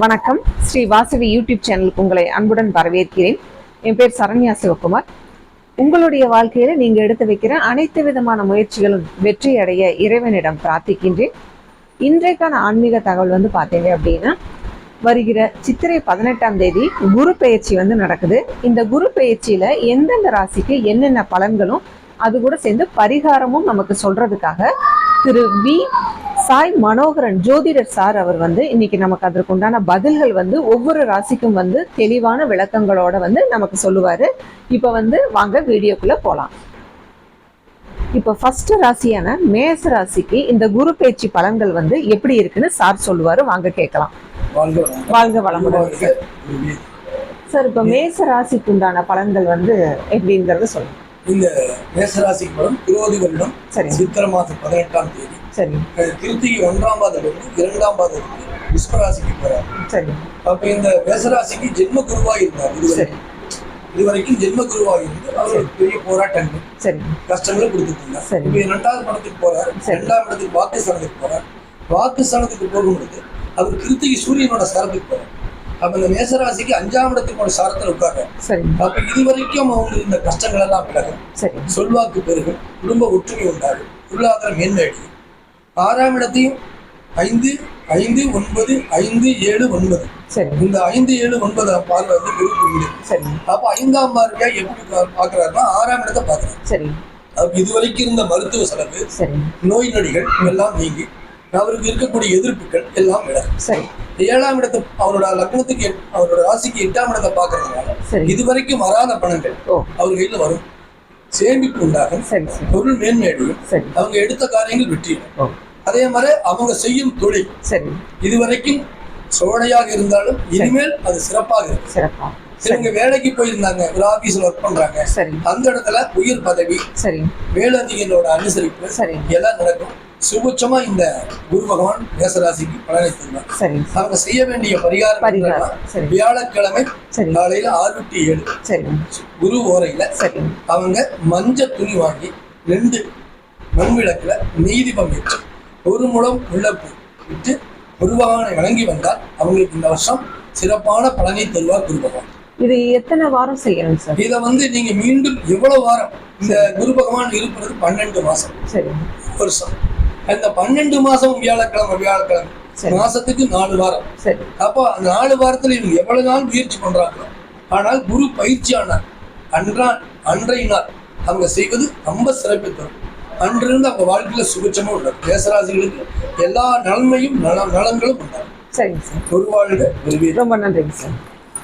வணக்கம். ஸ்ரீ வாசவி யூடியூப் சேனலுக்கு உங்களை அன்புடன் வரவேற்கிறேன். என் பேர் சரண்யா சிவகுமார். உங்களுடைய வாழ்க்கையில நீங்க எடுத்து வைக்கிற அனைத்து விதமான முயற்சிகளும் வெற்றி அடைய இறைவனிடம் பிரார்த்திக்கின்றேன். இன்றைக்கான ஆன்மீக தகவல் வந்து பார்த்தீங்க அப்படின்னா வருகிற சித்திரை பதினெட்டாம் தேதி குரு பயிற்சி வந்து நடக்குது. இந்த குரு பயிற்சியில எந்தெந்த ராசிக்கு என்னென்ன பலன்களும் அது கூட சேர்ந்து பரிகாரமும் நமக்கு சொல்றதுக்காக திரு வி சாய் மனோகரன் ஜோதிடர் சார் அவர் வந்து இன்னைக்கு நமக்கு அதற்கு உண்டான பதில்கள் வந்து ஒவ்வொரு ராசிக்கும் வந்து தெளிவான விளக்கங்களோட வந்து நமக்கு சொல்லுவாரு. இப்போ வந்து வாங்க வீடியோக்குள்ள போலாம். இப்போ ஃபர்ஸ்ட் ராசியான மேச ராசிக்கு இந்த குரு பேச்சு பலன்கள் வந்து எப்படி இருக்குன்னு சார் சொல்லுவாரு. வாங்க கேட்கலாம். வாழ்க வளமுடன். சார் இப்போ மேச ராசிக்கு உண்டான பலன்கள் வந்து எப்படிங்கிறத சொல்லுங்க. இந்த மேசராசிக்கு படம் இருபது வருடம் சரி. சித்திர மாதம் பதினெட்டாம் தேதி. சரி. கிருத்திகை ஒன்றாம் பாதத்திலிருந்து இரண்டாம் பாதத்துக்கு விஸ்வராசிக்கு போறார். சரி. அப்ப இந்த மேசராசிக்கு ஜென்ம குருவா இருந்தார் இதுவரை. சரி. இதுவரைக்கும் ஜென்ம குருவா இருந்து அவர் பெரிய போராட்டங்கள் சரி. கஷ்டங்களை கொடுத்துட்டு இருந்தார். இப்ப இரண்டாவது படத்துக்கு போறார். இரண்டாம் இடத்துக்கு வாக்கு ஸ்தானத்துக்கு போறார். வாக்கு ஸ்தானத்துக்கு போகும்பொழுது அவர் கிருத்திகை சூரியனோட சாரத்துக்கு போறார். அப்ப இந்த மேசராசிக்கு அஞ்சாம் இடத்துக்கு சாரத்தில் உட்கார்றார் சரி. அப்ப இதுவரைக்கும் அவங்க இந்த கஷ்டங்கள் எல்லாம் விலகும். சரி. சொல்வாக்கு பெருகும் குடும்ப ஒற்றுமை உண்டாகும் பொருளாதார மேன்மை அடையும் ஆறாம் இடத்தையும் ஐந்து ஐந்து ஒன்பது ஐந்து ஏழு ஒன்பது. இந்த ஐந்து ஏழு ஒன்பது பார்வை வந்து குருக்கு உண்டு அப்ப ஐந்தாம் பார்வையா எப்படி பா- பார்க்கறாருன்னா ஆறாம் இடத்தை பார்க்கறாரு. சரி. அப்ப இதுவரைக்கும் இருந்த மருத்துவ செலவு நோய் நொடிகள் எல்லாம் நீங்கி அவருக்கு இருக்கக்கூடிய எதிர்ப்புகள் எல்லாம் விலகும். சரி. ஏழாம் இடத்தை அவரோட லக்னத்துக்கு அவரோட ராசிக்கு எட்டாம் இடத்தை பார்க்கறதுனால சரி. இதுவரைக்கும் வராத பணங்கள் அவர் கையில வரும். சேமிப்பு உண்டாகும். பொருள் மேன்மை அடையும் சரி. அவங்க எடுத்த காரியங்கள் வெற்றி அதே மாதிரி அவங்க செய்யும் தொழில் சரி. இதுவரைக்கும் சோழையாக இருந்தாலும் இனிமேல் அது சிறப்பாக இருக்கும். சிறப்பா. இவங்க வேலைக்கு போயிருந்தாங்க. ஒரு ஆபீஸ்ல ஒர்க் பண்றாங்க. சரி. அந்த இடத்துல உயர் பதவி சரி. மேலதிகளோட அனுசரிப்பு சரி. எல்லாம் நடக்கும். சுபட்சமா இந்த குரு பகவான் மேசராசிக்கு பலனை சரி. அவங்க செய்ய வேண்டிய பரிகாரம். வியாழக்கிழமை சரி. காலையில ஆறு டு ஏழு குரு ஓரையில அவங்க மஞ்சள் துணி வாங்கி ரெண்டு மண் விளக்குல நெய் தீபம் வச்சு ஒரு முழம் உள்ளப்பு விட்டு குருபகவானை வணங்கி வந்தால் அவங்களுக்கு இந்த வருஷம் சிறப்பான பலனை தருவார் குரு பகவான். இது எத்தனை வாரம் செய்யணும் சார்? இதை வந்து நீங்க மீண்டும் எவ்வளவு வாரம் இந்த குரு பகவான் இருப்பது பன்னெண்டு மாசம். சரி. வருஷம். அந்த பன்னெண்டு மாசம் வியாழக்கிழமை வியாழக்கிழமை. மாசத்துக்கு நாலு வாரம். அப்போ அந்த நாலு வாரத்துல இவங்க எவ்வளவு நாள் முயற்சி பண்றாங்களோ ஆனால் குரு பயிற்சியானார் அன்றான் அன்றைய நாள் அவங்க செய்வது ரொம்ப சிறப்பு தரும் அன்றிருந்து அவங்க வாழ்க்கையில சுபிட்சமும் உள்ளது தேசராசிகளுக்கு எல்லா நன்மையும் நல நலன்களும் உண்டாகும் சரிங்க சார். ஒரு வாழ்க ரொம்ப நன்றிங்க சார்.